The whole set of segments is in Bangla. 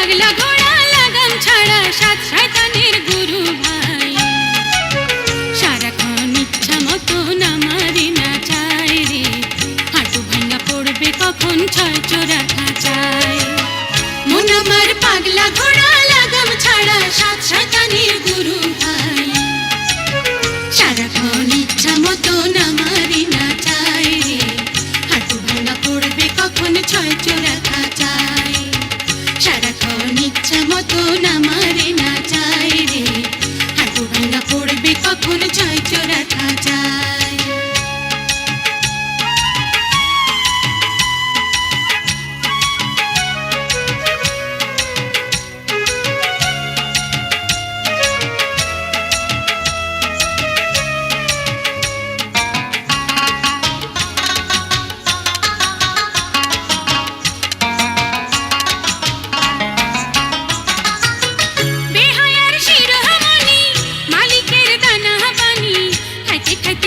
পাগলা ঘোড়া মতো না চাই রে। হাঁটু ভাঙা কখন ছয় চোরা খাঁচায়। মন আমার পাগলা ঘোড়া লাগাম ছাড়া সাত গুরু ভাই। সারাক্ষণ ইচ্ছা মতো না চাই রে। হাঁটু ভাঙা কখন ছয় ইচ্ছা মতো নামারে না চায় রে। হাঁটু ভাঙা পড়বে কখন ছয় চোরা খাঁচায়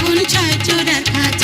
পড়বে ছয় চোরা খাঁচায়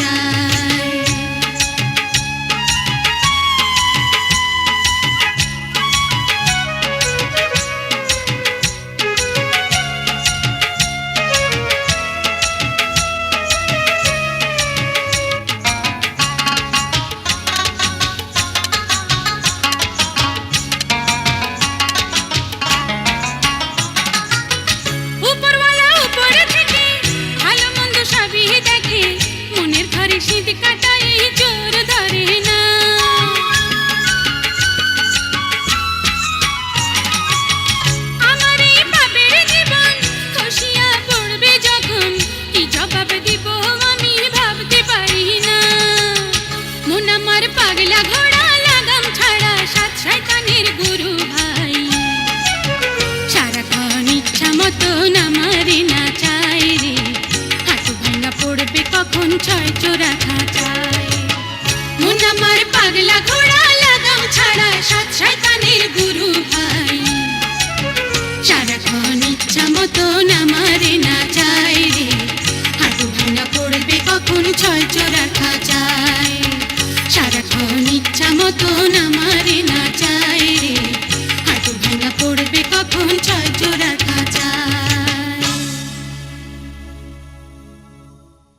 আমার সারাক্ষণ ইচ্ছা মতন নামারে না চায় রে। হাঁটু ভাঙা পড়বে কখন ছয় চোরা যায় সারাক্ষণ ইচ্ছা মতন নামারে